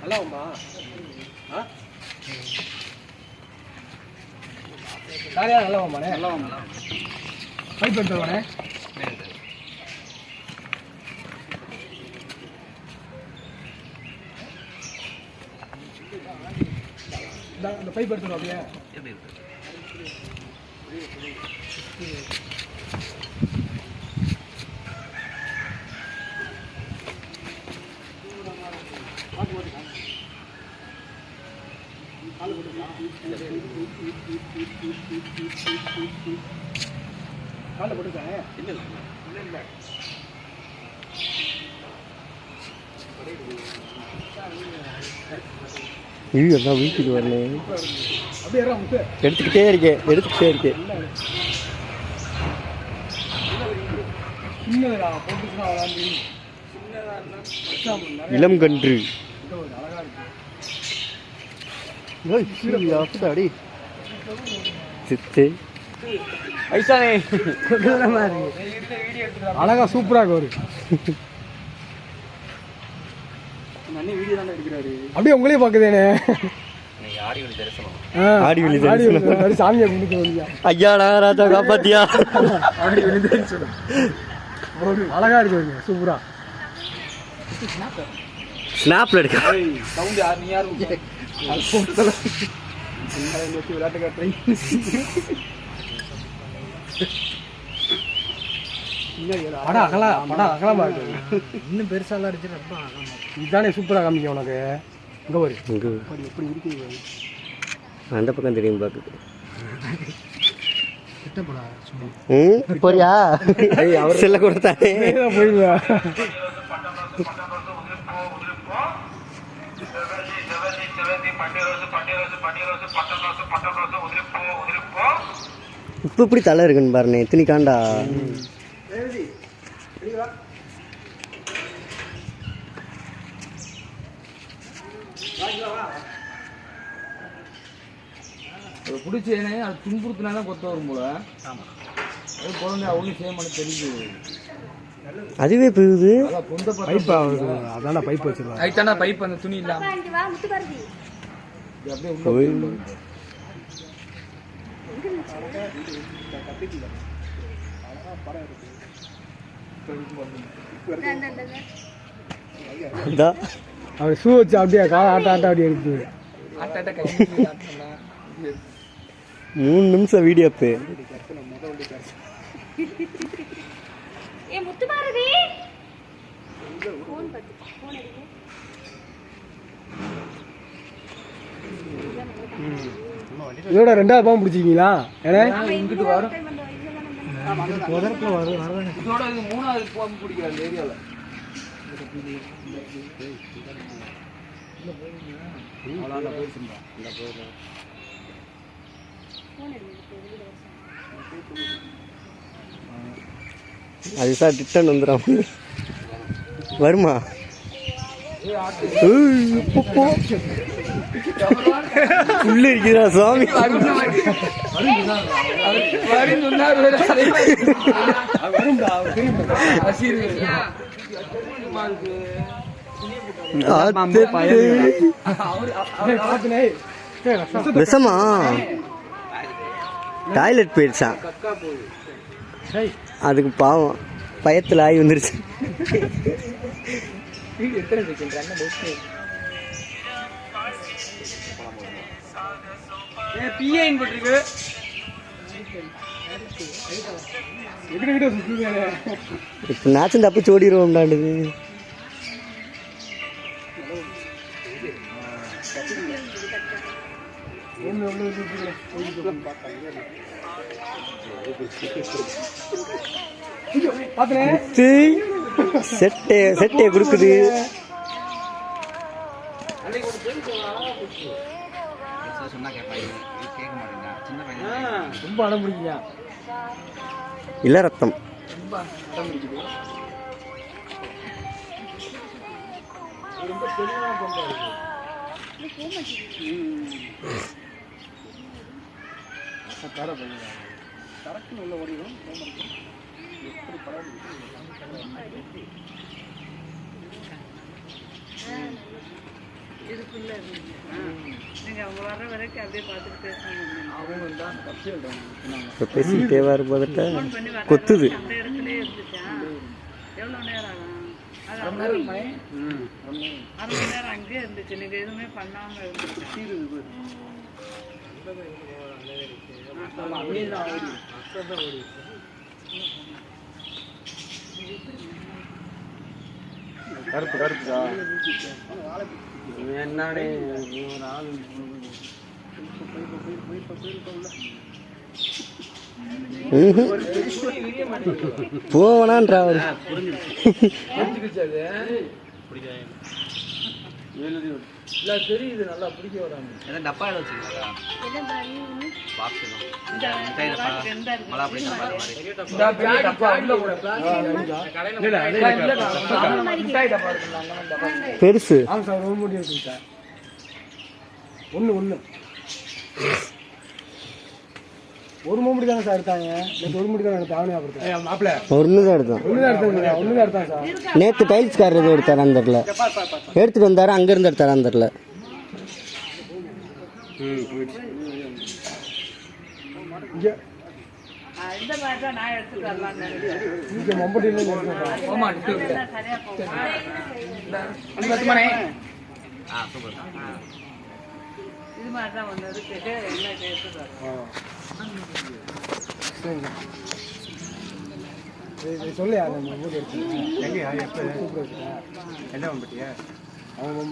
நல்லா உமா ஆ காரியா நல்லா உமாண்ணே நல்லா உமா பைப் எடுத்துவானே இந்த பைப் எடுத்துடும் அப்படியே. காலில் போட்டுருக்காங்க இல்லை இல்லை இல்லை ஐயோ வீட்டுக்கு வரணும் எடுத்துக்கிட்டே இருக்கேன் எடுத்துக்கிட்டே இருக்கேன் இளம் கன்று அழகா இருக்கு அடி சித்து ஐசானே அழகா சூப்பரா இருக்கு அவரு வீடியோ தானே எடுக்கிறாரு அப்படியே உங்களையும் பார்க்குதேனே ஆடி வெளி ஆடி தரிசனம். வெளி சாமியை ஐயாடா ராஜா காப்பாத்தியா ஆடி வெளி தரிசனம் அழகா இருக்கு சூப்பரா ஸ்னாப்ல எடுக்க அகலா படம் அகலமா இருக்கு. இன்னும் பெருசாலாம் அடிச்சு ரொம்ப இதுதானே சூப்பரா காமிக்கும் உனக்கு. இங்க ஒரு இங்க எப்படி இருக்குது பாரு. அந்த பக்கம் தெரியும் ம்? போறியா? செல்ல கொடுத்தானே நேரா இப்போ இப்படி தலை இருக்குன்னு பாருண்ணே எத்தனை காண்டா? அதை பிடிச்சேனே அது துன்புறுத்தினா தான் கொத்த வரும் போல. அது குழந்தை ஒன்றும் செய்ய மாட்டேன் தெரிஞ்சு அதுவே போகுது. பைப் அதான பைப் ஆயிட்டானா பைப் அந்த துணி இல்லாம. இதா அவர் ஷூ வச்சு அப்படியே கால ஆட்ட ஆட்ட அப்படியே எடுத்து மூணு நிமிஷம் வீடியோ பே ஏ முத்து பாரதி இதோட ரெண்டாவது பாம்பு பிடிச்சிருக்கீங்களா? ஏன்னா இங்கிட்டு வரும். இதோட இது மூணாவது பாம்பு அந்த அது சார் ரிட்டர்ன் வந்துடும் வருமா? போ. உள்ள இருக்கிறா. பார்த்துனே விஷமா. டாய்லெட் போயிடுச்சான் அதுக்கு பாவம் பயத்தில் ஆகி வந்துருச்சு. வீடு எத்தனை செகண்ட் அண்ணன் டெஸ்ட் பிஏன் போட்டிருக்கு எங்கிட்ட சுற்றுங்க இப்போ நாச்சும் தப்பிச்சு ஓடிடுவோம்டாண்டுது பார்த்துனே ரொம்ப செட்டே கொடுக்குது ரொம்ப அடம் பிடிக்கீங்க இல்ல ரத்தம். கரெக்ட் உள்ள ஓடிடும். எப்படி பரவாயில்ல ஆ. நீங்க அவங்க வர்ற வரைக்கும் அப்படியே பார்த்துட்டு பேசுங்க. அவங்க தான் தப்பி இப்போ பேசிக்கிட்டே வரும்போதுட்ட ஃபோன் பண்ணி வர கொத்துது. அந்த இடத்துலயே இருந்துச்சா? எவ்வளோ நேரம் ஆகும்? அரை நேரம் மணி நேரம். அரை மணி நேரம் அங்கேயே இருந்துச்சு. நீங்க எதுவுமே பண்ணாம இருந்துச்சு? அப்படியே தான் ஓடி கருப்பு கருப்புதா என்னடே ஒரு ஆள் போவனான்றா அவரு. புரிஞ்சுக்கிச்சு அது. இல்ல தெரியுது நல்லா பிடிக்க வராங்க. என்ன பாரு ரெண்டா இருக்கு. இந்த பேக் டப்பா உள்ள கூட பிளாஸ்டிக் இல்ல மிட்டாய் டப்பா இருக்குல்ல அந்த மாதிரி டப்பா பெருசு ஆமாம் சார் ஒரு மூடி இருக்கு சார் ஒன்று ஒன்று ஒரு மூடி தானே சார் எடுத்தாங்க? நேற்று ஒரு மூடி தான் எடுத்தாங்க அப்புறம் மாப்பிள்ள. ஒன்று தான் எடுத்தான். ஒன்று தான் எடுத்தாங்க ஒன்று தான் எடுத்தாங்க சார். நேற்று டைல்ஸ்காரர் எதுவும் எடுத்தாரு அந்த இடத்துல எடுத்துட்டு வந்தாரு அங்கேருந்து எடுத்தாரு அந்த இடத்துல இங்கே. இந்த இது மாதிரி தான் ஒன்று இருக்கு எல்லாம் எடுத்துட்டு வரேன் சரிங்க. இது சொல்லு யார் நம்ம மூடி எடுத்து எங்கேயா எப்போ? என்ன மம்பட்டியா? அவன்